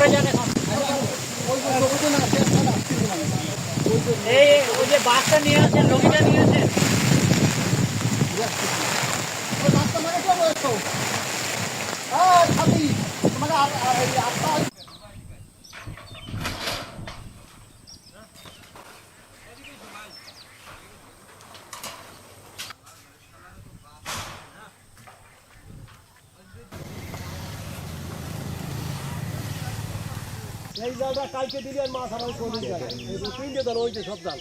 পরে যান এখন। এই ওই যে বাসটা নিয়ে আছে লগিটা নিয়ে আসেন। তোমাকে আটটা এই জালটা কালকে দিলি মাছ আমার চলে যায়। এই দু তিনটে দল ওই যে সব জাল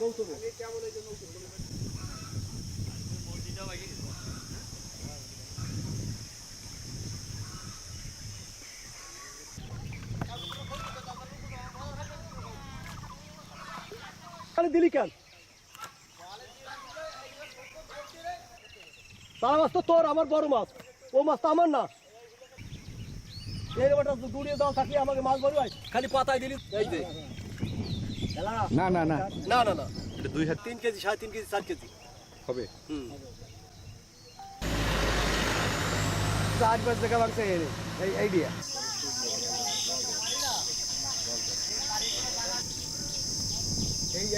গৌতম। খালি দিলি কেন? তারা মাছ তো তোর আমার বড় মাছ। ও মাছ তো আমার না। এই দাও থাকি আমাকে মাছ বড় হয় খালি পাতায় দিলি এই যে। না না না। না না না। এটা দুই হাত তিন কেজি সাড়ে তিন কেজি চার কেজি। হবে। হুম। চার পাঁচ টাকা মাংস এই আইডিয়া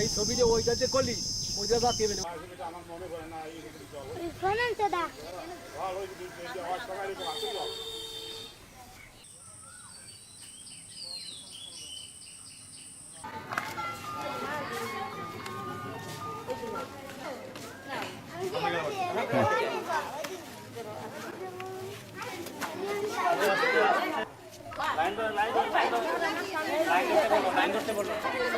এই ছবি যে ওইটা যে করলি ওইটা যা কেবে শোনেন দাদা ব্যস্ত সাদা ব্যস্ত তোর মাটা কই এই তোরা এদিকে আয়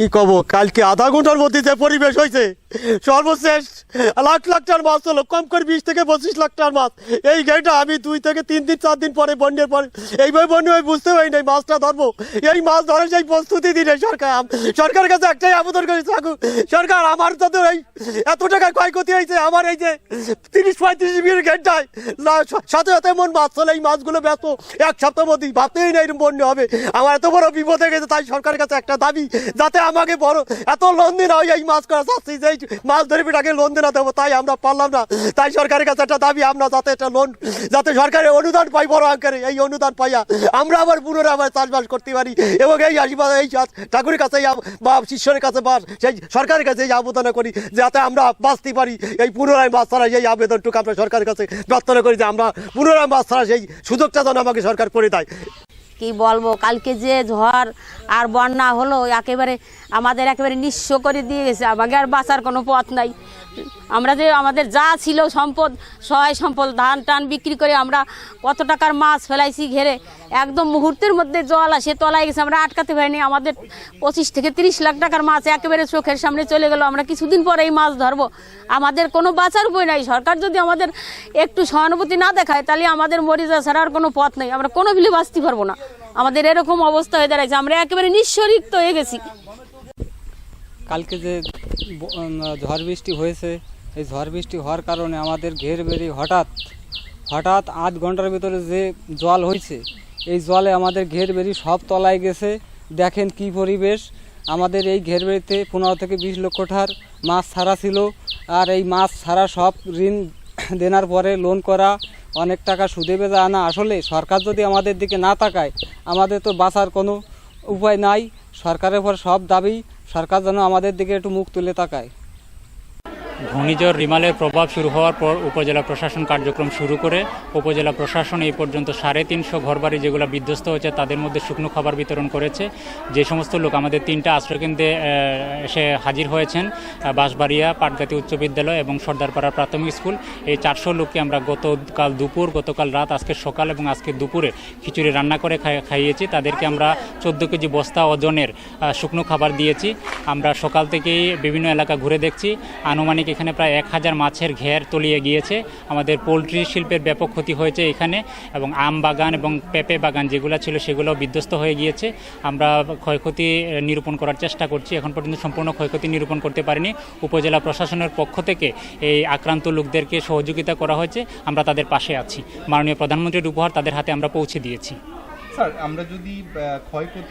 কি কব? কালকে আধা ঘণ্টার মধ্যে যে পরিবেশ হয়েছে সর্বশেষ লাখ লাখ টার মাছ হলো, কম করে বিশ থেকে পঁচিশ লাখ টার মাছ। এই গাড়িটা আমি দুই থেকে তিন দিন, চার দিন পরে বন্যের পরে, এইভাবে বন্য আমি বুঝতে পারি নাই মাছটা ধরবো। এই মাছ ধরার সেই প্রস্তুতি দিনে সরকার সরকারের কাছে একটাই আবেদন করি, থাকুক। সরকার, আমার তো এই এত টাকা ক্ষয়ক্ষতি হয়েছে, আমার এই যে তিরিশ পঁয়ত্রিশ মিনিট ঘন্টায় সাথে সাথে মন মাছ চলে এই মাছগুলো ব্যস্ত এক সপ্তাহ মধ্যেই ভাবতেই না এরকম বন্যা হবে। আমার এত বড় বিপদ গেছে, তাই সরকারের কাছে একটা দাবি, যাতে আমাকে বড় এত লোন দিন হয় এই মাছ করা চাচ্ছি যে মাছ ধরে পিটাকে লোন দিনা দেবো, তাই আমরা পারলাম না। তাই সরকারের কাছে একটা দাবি, আমরা যাতে একটা লোন যাতে সরকারের অনুদান পাই বড় আকারে, এই অনুদান পাইয়া আমরা আবার পুনরায় আবার চাষবাস করতে পারি। এবং এই আশীর্বাদ এই ঠাকুরের কাছে বা শিষ্যের কাছে বা সেই সরকারের কাছে এই আবেদন করি, যাতে আমরা বাঁচতে পারি। এই পুনরায় মাছ ছাড়া এই আবেদনটুকু আমরা সরকারের কাছে প্রার্থনা করি যে আমরা পুনরায় মাছ ছাড়া সেই সুযোগটা যেন আমাকে সরকার করে দেয়। কি বলব, কালকে যে ঝড় আর বন্যা হলো, একেবারে আমাদের একেবারে নিঃস্ব করে দিয়ে গেছে। আমাকে আর বাঁচার কোনো পথ নাই। আমরা যে আমাদের যা ছিল সম্পদ, সহায় সম্পদ, ধান টান বিক্রি করে আমরা কত টাকার মাছ ফেলাইছি ঘেরে, একদম মুহূর্তের মধ্যে জল আসে, তলায় গেছে। আমরা আটকাতে পারিনি। আমাদের পঁচিশ থেকে তিরিশ লাখ টাকার মাছ একেবারে চোখের সামনে চলে গেল। আমরা কিছুদিন পরে এই মাছ ধরবো। আমাদের কোনো বাঁচার উপায় নাই। সরকার যদি আমাদের একটু সহানুভূতি না দেখায়, তাহলে আমাদের মরে যাওয়া ছাড়া আর কোনো পথ নেই। আমরা কোনো বিলে বাঁচতে পারব না। আমাদের এরকম অবস্থা হয়ে দাঁড়াইছে। আমরা একেবারে নিঃস্বরিক্ত হয়ে গেছি। কালকে যে ঝড় বৃষ্টি হয়েছে, এই ঝড় বৃষ্টি হওয়ার কারণে আমাদের ঘের বেরি হঠাৎ হঠাৎ আধ ঘণ্টার ভিতরে যে জল হয়েছে, এই জলে আমাদের ঘের বেরি সব তলায় গেছে। দেখেন কি পরিবেশ, আমাদের এই ঘের বেরিতে পনেরো থেকে বিশ লক্ষ টাকার মাছ ছাড়া ছিল, আর এই মাছ ছাড়া সব ঋণ দেনার পরে লোন করা, অনেক টাকা সুদে বেজা আনা। আসলে সরকার যদি আমাদের দিকে না তাকায়, আমাদের তো বাঁচার কোনো উপায় নাই। সরকারের উপর সব দাবি সরকার যেন আমাদের দিকে একটু মুখ তুলে তাকায়। ঘূর্ণিঝড় রিমালের প্রভাব শুরু হওয়ার পর উপজেলা প্রশাসন কার্যক্রম শুরু করে উপজেলা প্রশাসন এই পর্যন্ত সাড়ে তিনশো ঘরবাড়ি যেগুলো বিধ্বস্ত হয়েছে, তাদের মধ্যে শুকনো খাবার বিতরণ করেছে। যে সমস্ত লোক আমাদের তিনটা আশ্রয়কেন্দ্রে এসে হাজির হয়েছেন বাঁশবাড়িয়া, পাটগাতি উচ্চ বিদ্যালয় এবং সর্দারপাড়া প্রাথমিক স্কুল। এই চারশো লোককে আমরা গতকাল দুপুর, গতকাল রাত, আজকে সকাল এবং আজকে দুপুরে খিচুড়ি রান্না করে খাই- খাইয়েছি। তাদেরকে আমরা চোদ্দ কেজি বস্তা ওজনের শুকনো খাবার দিয়েছি। আমরা সকাল থেকেই বিভিন্ন এলাকা ঘুরে দেখছি। আনুমানিক এখানে প্রায় এক হাজার মাছের ঘের তলিয়ে গিয়েছে। আমাদের পোলট্রি শিল্পের ব্যাপক ক্ষতি হয়েছে এখানে এবং আম বাগান এবং পেঁপে বাগান যেগুলো ছিল সেগুলো বিধ্বস্ত হয়ে গিয়েছে। আমরা ক্ষয়ক্ষতি নিরূপণ করার চেষ্টা করছি। এখন পর্যন্ত সম্পূর্ণ ক্ষয়ক্ষতি নিরূপণ করতে পারিনি। উপজেলা প্রশাসনের পক্ষ থেকে এই আক্রান্ত লোকদেরকে সহযোগিতা করা হয়েছে। আমরা তাদের পাশে আছি। মাননীয় প্রধানমন্ত্রীর উপহার তাদের হাতে আমরা পৌঁছে দিয়েছি। স্যার, আমরা যদি ক্ষয়ক্ষতি